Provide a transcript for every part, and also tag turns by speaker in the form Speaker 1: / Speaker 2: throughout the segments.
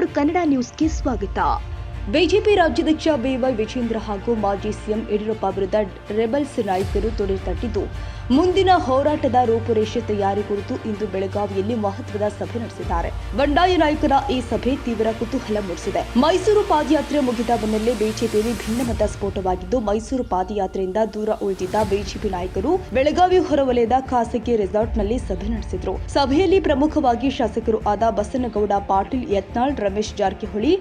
Speaker 1: Four Kannada ನ್ಯೂಸ್ಗೆ ಸ್ವಾಗತ. BJP ರಾಜ್ಯಾಧ್ಯಕ್ಷ ಬಿವೈ ವಿಜೇಂದ್ರ ಹಾಗೂ ಮಾಜಿ ಸಿಎಂ ಯಡಿಯೂರಪ್ಪ ವಿರುದ್ಧ ರೆಬಲ್ಸ್ ನಾಯಕರು ತೊಡೆತಟ್ಟಿದ್ದು ಮುಂದಿನ ಹೋರಾಟದ ರೂಪುರೇಷೆ ತಯಾರಿ ಕುರಿತು ಇಂದು ಬೆಳಗಾವಿಯಲ್ಲಿ ಮಹತ್ವದ ಸಭೆ ನಡೆಸಿದ್ದಾರೆ. ಬಂಡಾಯ ನಾಯಕರ ಈ ಸಭೆ ತೀವ್ರ ಕುತೂಹಲ ಮೂಡಿಸಿದೆ. ಮೈಸೂರು ಪಾದಯಾತ್ರೆ ಮುಗಿದ ಬೆನ್ನಲ್ಲೇ ಬಿಜೆಪಿಯಲ್ಲಿ ಭಿನ್ನಮತ ಸ್ಫೋಟವಾಗಿದ್ದು, ಮೈಸೂರು ಪಾದಯಾತ್ರೆಯಿಂದ ದೂರ ಉಳಿದಿದ್ದ ಬಿಜೆಪಿ ನಾಯಕರು ಬೆಳಗಾವಿ ಹೊರವಲಯದ ಖಾಸಗಿ ರೆಸಾರ್ಟ್ನಲ್ಲಿ ಸಭೆ ನಡೆಸಿದ್ರು. ಸಭೆಯಲ್ಲಿ ಪ್ರಮುಖವಾಗಿ ಶಾಸಕರು ಆದ ಬಸನಗೌಡ, ಪಾಟೀಲ್, ಯತ್ನಾಳ್, ರಮೇಶ್ ಜಾರಕಿಹೊಳಿ,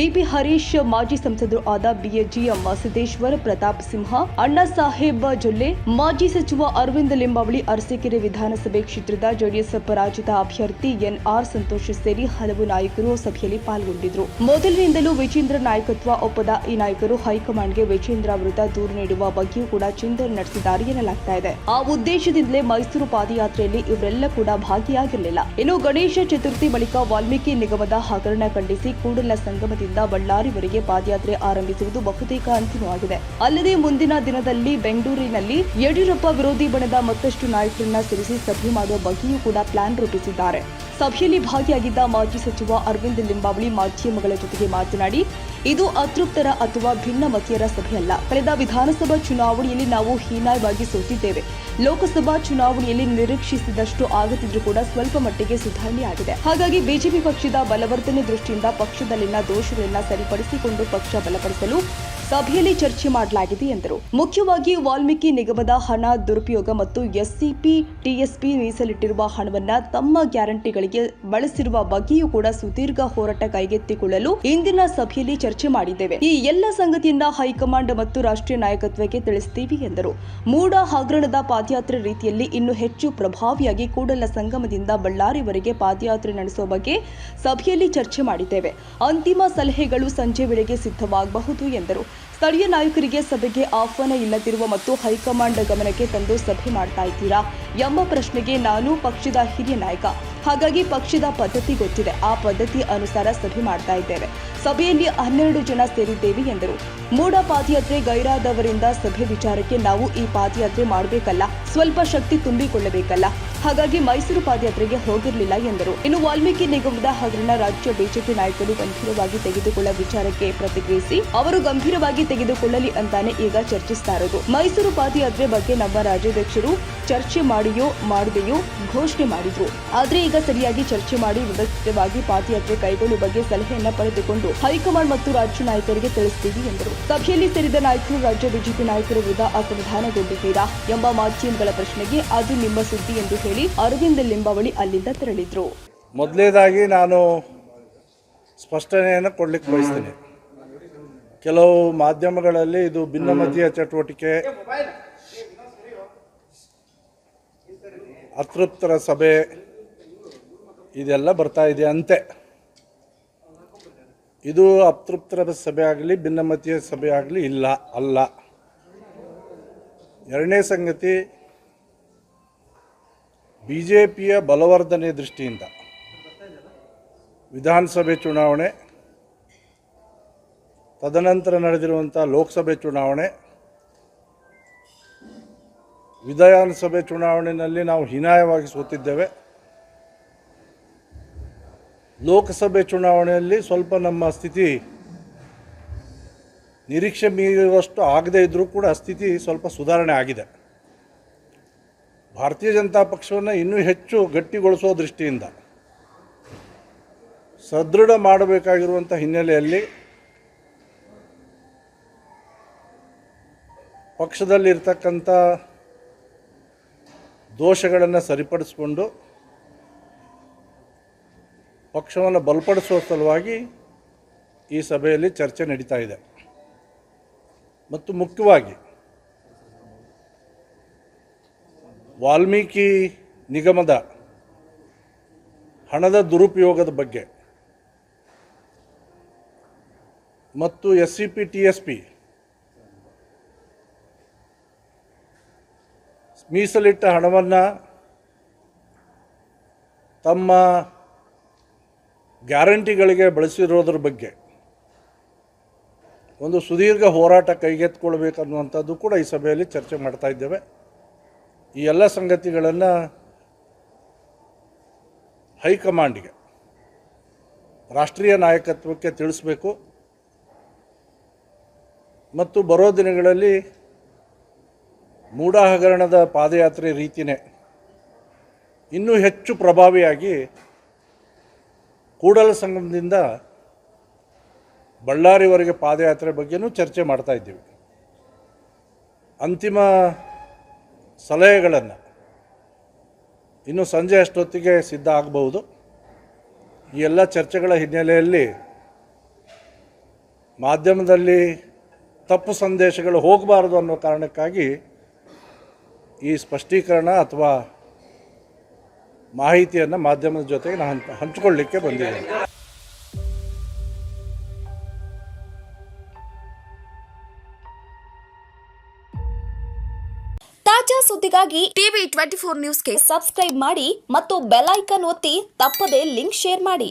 Speaker 1: ಬಿಪಿ ಹರೀಶ್, ಮಾಜಿ ಸಂಸದರು ಆದ ಬಿಎಜಿಎಂ ಸಿದ್ದೇಶ್ವರ್ ಪ್ರತಾಪ್ ಸಿಂಹ, ಅಣ್ಣಾ ಸಾಹೇಬ್ ಜೊಲ್ಲೆ, ಮಾಜಿ ಸಚಿವ ಅರವಿಂದ ಲಿಂಬಾವಳಿ ಅರಸೀಕೆರೆ ವಿಧಾನಸಭೆ ಕ್ಷೇತ್ರದ ಜೆಡಿಎಸ್ ಪರಾಜಿತ ಅಭ್ಯರ್ಥಿ ಎನ್ಆರ್ ಸಂತೋಷ್ ಸೇರಿ ಹಲವು ನಾಯಕರು ಸಭೆಯಲ್ಲಿ ಪಾಲ್ಗೊಂಡಿದ್ರು. ಮೊದಲಿನಿಂದಲೂ ವಿಜೇಂದ್ರ ನಾಯಕತ್ವ ಒಪ್ಪದ ಈ ನಾಯಕರು ಹೈಕಮಾಂಡ್ಗೆ ವಿಜೇಂದ್ರ ವಿರುದ್ಧ ದೂರು ನೀಡುವ ಬಗ್ಗೆಯೂ ಕೂಡ ಚಿಂತನೆ ನಡೆಸಿದ್ದಾರೆ ಎನ್ನಲಾಗ್ತಾ ಇದೆ. ಆ ಉದ್ದೇಶದಿಂದಲೇ ಮೈಸೂರು ಪಾದಯಾತ್ರೆಯಲ್ಲಿ ಇವರೆಲ್ಲ ಕೂಡ ಭಾಗಿಯಾಗಿರಲಿಲ್ಲ. ಇನ್ನು ಗಣೇಶ ಚತುರ್ಥಿ ಬಳಿಕ ವಾಲ್ಮೀಕಿ ನಿಗಮದ ಹಗರಣ ಖಂಡಿಸಿ ಕೂಡಲ ಸಂಗಮದಿಂದ ಬಳ್ಳಾರಿವರೆಗೆ ಪಾದಯಾತ್ರೆ ಆರಂಭಿಸುವುದು ಬಹುತೇಕ ಅಂತಿಮವಾಗಿದೆ. ಅಲ್ಲದೆ ಮುಂದಿನ ದಿನದಲ್ಲಿ ಬೆಂಗಳೂರಿನಲ್ಲಿ ಯಡಿಯೂರಪ್ಪ ವಿರೋಧಿ ಬಣದ ಮತ್ತಷ್ಟು ನಾಯಕರನ್ನ ಸೇರಿಸಿ ಸಭೆ ಮಾಡುವ ಬಗ್ಗೆಯೂ ಕೂಡ ಪ್ಲಾನ್ ರೂಪಿಸಿದ್ದಾರೆ. ಸಭೆಯಲ್ಲಿ ಭಾಗಿಯಾಗಿದ್ದ ಮಾಜಿ ಸಚಿವ ಅರವಿಂದ್ ಲಿಂಬಾವಳಿ ಮಾಧ್ಯಮಗಳ ಜೊತೆಗೆ ಮಾತನಾಡಿ, ಇದು ಅತೃಪ್ತರ ಅಥವಾ ಭಿನ್ನಮತೀಯರ ಸಭೆಯಲ್ಲ. ಕಳೆದ ವಿಧಾನಸಭಾ ಚುನಾವಣೆಯಲ್ಲಿ ನಾವು ಹೀನಾಯವಾಗಿ ಸೋತಿದ್ದೇವೆ. ಲೋಕಸಭಾ ಚುನಾವಣೆಯಲ್ಲಿ ನಿರೀಕ್ಷಿಸಿದಷ್ಟು ಆಗದಿದ್ರೂ ಕೂಡ ಸ್ವಲ್ಪ ಮಟ್ಟಿಗೆ ಸುಧಾರಣೆಯಾಗಿದೆ ಹಾಗಾಗಿ ಬಿಜೆಪಿ ಪಕ್ಷದ ಬಲವರ್ಧನೆ ದೃಷ್ಟಿಯಿಂದ ಪಕ್ಷದಲ್ಲಿನ ದೋಷಗಳನ್ನ ಸರಿಪಡಿಸಿಕೊಂಡು ಪಕ್ಷ ಬಲಪಡಿಸಲು ಸಭೆಯಲ್ಲಿ ಚರ್ಚೆ ಮಾಡಲಾಗಿದೆ ಎಂದರು. ಮುಖ್ಯವಾಗಿ ವಾಲ್ಮೀಕಿ ನಿಗಮದ ಹಣ, ದುರುಪಯೋಗ ಮತ್ತು ಎಸ್ಸಿಪಿ, ಟಿಎಸ್ಪಿ ಮೀಸಲಿಟ್ಟಿರುವ ಹಣವನ್ನು ತಮ್ಮ ಗ್ಯಾರಂಟಿಗಳಿಗೆ ಬಳಸಿರುವ ಬಗ್ಗೆಯೂ ಕೂಡ ಸುದೀರ್ಘ ಹೋರಾಟ ಕೈಗೆತ್ತಿಕೊಳ್ಳಲು ಇಂದಿನ ಸಭೆಯಲ್ಲಿ ಚರ್ಚೆ ಮಾಡಿದ್ದೇವೆ. ಈ ಎಲ್ಲ ಸಂಗತಿಯನ್ನ ಹೈಕಮಾಂಡ್ ಮತ್ತು ರಾಷ್ಟ್ರೀಯ ನಾಯಕತ್ವಕ್ಕೆ ತಿಳಿಸುತ್ತೀವಿ ಎಂದರು. ಮೂಡ ಹಗರಣದ ಪಾದಯಾತ್ರೆ ರೀತಿಯಲ್ಲಿ ಇನ್ನು ಹೆಚ್ಚು ಪ್ರಭಾವಿಯಾಗಿ ಕೂಡಲ ಸಂಗಮದಿಂದ ಬಳ್ಳಾರಿವರೆಗೆ ಪಾದಯಾತ್ರೆ ನಡೆಸುವ ಬಗ್ಗೆ ಸಭೆಯಲ್ಲಿ ಚರ್ಚೆ ಮಾಡಿದ್ದೇವೆ. ಅಂತಿಮ ಸಲಹೆಗಳು ಸಂಜೆ ವೇಳೆಗೆ ಸಿದ್ಧವಾಗಬಹುದು ಎಂದರು. ಸ್ಥಳೀಯ ನಾಯಕರಿಗೆ ಸಭೆಗೆ ಆಹ್ವಾನ ಇಲ್ಲದಿರುವ ಮತ್ತು ಹೈಕಮಾಂಡ್ ಗಮನಕ್ಕೆ ತಂದು ಸಭೆ ಮಾಡ್ತಾ ಇದ್ದೀರಾ ಎಂಬ ಪ್ರಶ್ನೆಗೆ ನಾನು ಪಕ್ಷದ ಹಿರಿಯ ನಾಯಕ. ಹಾಗಾಗಿ ಪಕ್ಷದ ಪದ್ಧತಿ ಗೊತ್ತಿದೆ. ಆ ಪದ್ಧತಿ ಅನುಸಾರ ಸಭೆ ಮಾಡ್ತಾ ಇದ್ದೇವೆ. ಸಭೆಯಲ್ಲಿ ಹನ್ನೆರಡು ಜನ ಸೇರಿದ್ದೇವೆ ಎಂದರು. ಮೂಡ ಪಾದಯಾತ್ರೆ ಗೈರಾದವರಿಂದ ಸಭೆ ವಿಚಾರಕ್ಕೆ ನಾವು ಈ ಪಾದಯಾತ್ರೆ ಮಾಡಬೇಕಲ್ಲ. ಸ್ವಲ್ಪ ಶಕ್ತಿ ತುಂಬಿಕೊಳ್ಳಬೇಕಲ್ಲ. ಹಾಗಾಗಿ ಮೈಸೂರು ಪಾದಯಾತ್ರೆಗೆ ಹೋಗಿರಲಿಲ್ಲ ಎಂದರು. ಇನ್ನು ವಾಲ್ಮೀಕಿ ನಿಗಮದ ಹಗರಣ ರಾಜ್ಯ ಬಿಜೆಪಿ ನಾಯಕರು ಗಂಭೀರವಾಗಿ ತೆಗೆದುಕೊಳ್ಳ ವಿಚಾರಕ್ಕೆ ಪ್ರತಿಕ್ರಿಯಿಸಿ, ಅವರು ಗಂಭೀರವಾಗಿ ತೆಗೆದುಕೊಳ್ಳಲಿ ಅಂತಾನೆ ಈಗ ಚರ್ಚಿಸ್ತಾ ಇರೋದು. ಮೈಸೂರು ಪಾದಯಾತ್ರೆ ಬಗ್ಗೆ ನಮ್ಮ ರಾಜ್ಯಾಧ್ಯಕ್ಷರು ಚರ್ಚೆ ಮಾಡಿಯೋ ಮಾಡದೆಯೋ ಘೋಷಣೆ ಮಾಡಿದ್ರು. ಆದ್ರೆ ಈಗ ಸರಿಯಾಗಿ ಚರ್ಚೆ ಮಾಡಿ ವ್ಯವಸ್ಥಿತವಾಗಿ ಪಾದಯಾತ್ರೆ ಕೈಗೊಳ್ಳುವ ಬಗ್ಗೆ ಸಲಹೆಯನ್ನ ಪಡೆದುಕೊಂಡು ಹೈಕಮಾಂಡ್ ಮತ್ತು ರಾಜ್ಯ ನಾಯಕರಿಗೆ ತಿಳಿಸ್ತೀವಿ ಎಂದರು. ಸಭೆಯಲ್ಲಿ ಸೇರಿದ ನಾಯಕರು ರಾಜ್ಯ ಬಿಜೆಪಿ ನಾಯಕರ ವಿರುದ್ಧ ಅಸಮಾಧಾನಗೊಂಡಿದ್ದೀರಾ ಎಂಬ ಮಾಧ್ಯಮಗಳ ಪ್ರಶ್ನೆಗೆ ಅದು ನಿಮ್ಮ ಸುದ್ದಿ ಎಂದು ಹೇಳಿ ಅರವಿಂದ ಲಿಂಬಾವಳಿ ಅಲ್ಲಿಂದ ತೆರಳಿದ್ರು.
Speaker 2: ಮೊದಲನೇದಾಗಿ ನಾನು ಸ್ಪಷ್ಟನೆಯನ್ನು ಕೊಡ್ಲಿಕ್ಕೆ ಬಯಸ್ತೇನೆ. ಕೆಲವು ಮಾಧ್ಯಮಗಳಲ್ಲಿ ಇದು ಭಿನ್ನಮತೀಯ ಚಟುವಟಿಕೆ ಅತೃಪ್ತರ ಸಭೆ ಇದೆಲ್ಲ ಬರ್ತಾ ಇದೆ ಅಂತೆ ಇದು ಅತೃಪ್ತರ ಸಭೆ ಆಗಲಿ, ಭಿನ್ನಮತೀಯ ಸಭೆ ಆಗಲಿ ಇಲ್ಲ, ಅಲ್ಲ. ಎರಡನೇ ಸಂಗತಿ ಬಿ ಜೆ ಪಿಯ ಬಲವರ್ಧನೆ ದೃಷ್ಟಿಯಿಂದ ವಿಧಾನಸಭೆ ಚುನಾವಣೆ, ತದನಂತರ ನಡೆದಿರುವಂಥ ಲೋಕಸಭೆ ಚುನಾವಣೆ ವಿಧಾನಸಭೆ ಚುನಾವಣೆಯಲ್ಲಿ ನಾವು ಹೀನಾಯವಾಗಿ ಸೋತಿದ್ದೇವೆ. ಲೋಕಸಭೆ ಚುನಾವಣೆಯಲ್ಲಿ ಸ್ವಲ್ಪ ನಮ್ಮ ಸ್ಥಿತಿ ನಿರೀಕ್ಷೆ ಮೀರುವಷ್ಟು ಆಗದೇ ಇದ್ದರೂ ಕೂಡ ಸ್ಥಿತಿ ಸ್ವಲ್ಪ ಸುಧಾರಣೆ ಆಗಿದೆ. ಭಾರತೀಯ ಜನತಾ ಪಕ್ಷವನ್ನು ಇನ್ನೂ ಹೆಚ್ಚು ಗಟ್ಟಿಗೊಳಿಸುವ ದೃಷ್ಟಿಯಿಂದ ಸದೃಢ ಮಾಡಬೇಕಾಗಿರುವಂಥ ಹಿನ್ನೆಲೆಯಲ್ಲಿ ಪಕ್ಷದಲ್ಲಿರ್ತಕ್ಕಂಥ ದೋಷಗಳನ್ನು ಸರಿಪಡಿಸಿಕೊಂಡು ಪಕ್ಷವನ್ನು ಬಲಪಡಿಸುವ ಸಲುವಾಗಿ ಈ ಸಭೆಯಲ್ಲಿ ಚರ್ಚೆ ನಡೀತಾ ಇದೆ. ಮತ್ತು ಮುಖ್ಯವಾಗಿ ವಾಲ್ಮೀಕಿ ನಿಗಮದ ಹಣದ ದುರುಪಯೋಗದ ಬಗ್ಗೆ ಮತ್ತು S C P T S P ಮೀಸಲಿಟ್ಟ ಹಣವನ್ನು ತಮ್ಮ ಗ್ಯಾರಂಟಿಗಳಿಗೆ ಬಳಸಿರೋದ್ರ ಬಗ್ಗೆ ಒಂದು ಸುದೀರ್ಘ ಹೋರಾಟ ಕೈಗೆತ್ತಿಕೊಳ್ಬೇಕನ್ನುವಂಥದ್ದು ಕೂಡ ಈ ಸಭೆಯಲ್ಲಿ ಚರ್ಚೆ ಮಾಡ್ತಾ ಇದ್ದೇವೆ. ಈ ಎಲ್ಲ ಸಂಗತಿಗಳನ್ನು ಹೈಕಮಾಂಡ್ಗೆ, ರಾಷ್ಟ್ರೀಯ ನಾಯಕತ್ವಕ್ಕೆ ತಿಳಿಸ್ಬೇಕು. ಮತ್ತು ಬರೋ ದಿನಗಳಲ್ಲಿ ಮೂಡ ಹಗರಣದ ಪಾದಯಾತ್ರೆ ರೀತಿಯೇ ಇನ್ನೂ ಹೆಚ್ಚು ಪ್ರಭಾವಿಯಾಗಿ ಕೂಡಲ ಸಂಘದಿಂದ ಬಳ್ಳಾರಿವರೆಗೆ ಪಾದಯಾತ್ರೆ ಬಗ್ಗೆನೂ ಚರ್ಚೆ ಮಾಡ್ತಾ ಇದ್ದೀವಿ. ಅಂತಿಮ ಸಲಹೆಗಳನ್ನು ಇನ್ನು ಸಂಜೆ ಅಷ್ಟೊತ್ತಿಗೆ ಸಿದ್ಧ ಆಗಬಹುದು. ಈ ಎಲ್ಲ ಚರ್ಚೆಗಳ ಹಿನ್ನೆಲೆಯಲ್ಲಿ ಮಾಧ್ಯಮದಲ್ಲಿ ತಪ್ಪು ಸಂದೇಶಗಳು ಹೋಗಬಾರದು ಅನ್ನೋ ಕಾರಣಕ್ಕಾಗಿ ಈ ಸ್ಪಷ್ಟೀಕರಣ ಅಥವಾ ಮಾಹಿತಿಯನ್ನು ಮಾಧ್ಯಮದ ಜೊತೆಗೆ ನಾನು ಹಂಚ್- ಹಂಚಿಕೊಳ್ಳಿಕ್ಕೆ ಬಂದಿದ್ದೇನೆ.
Speaker 1: ತಾಜಾ ಸುದ್ದಿಗಾಗಿ ಟಿವಿ ಟ್ವೆಂಟಿ ಫೋರ್ ನ್ಯೂಸ್ಗೆ ಸಬ್ಸ್ಕ್ರೈಬ್ ಮಾಡಿ ಮತ್ತು ಬೆಲ್ ಐಕನ್ ಒತ್ತಿ ತಪ್ಪದೇ ಲಿಂಕ್ ಶೇರ್ ಮಾಡಿ.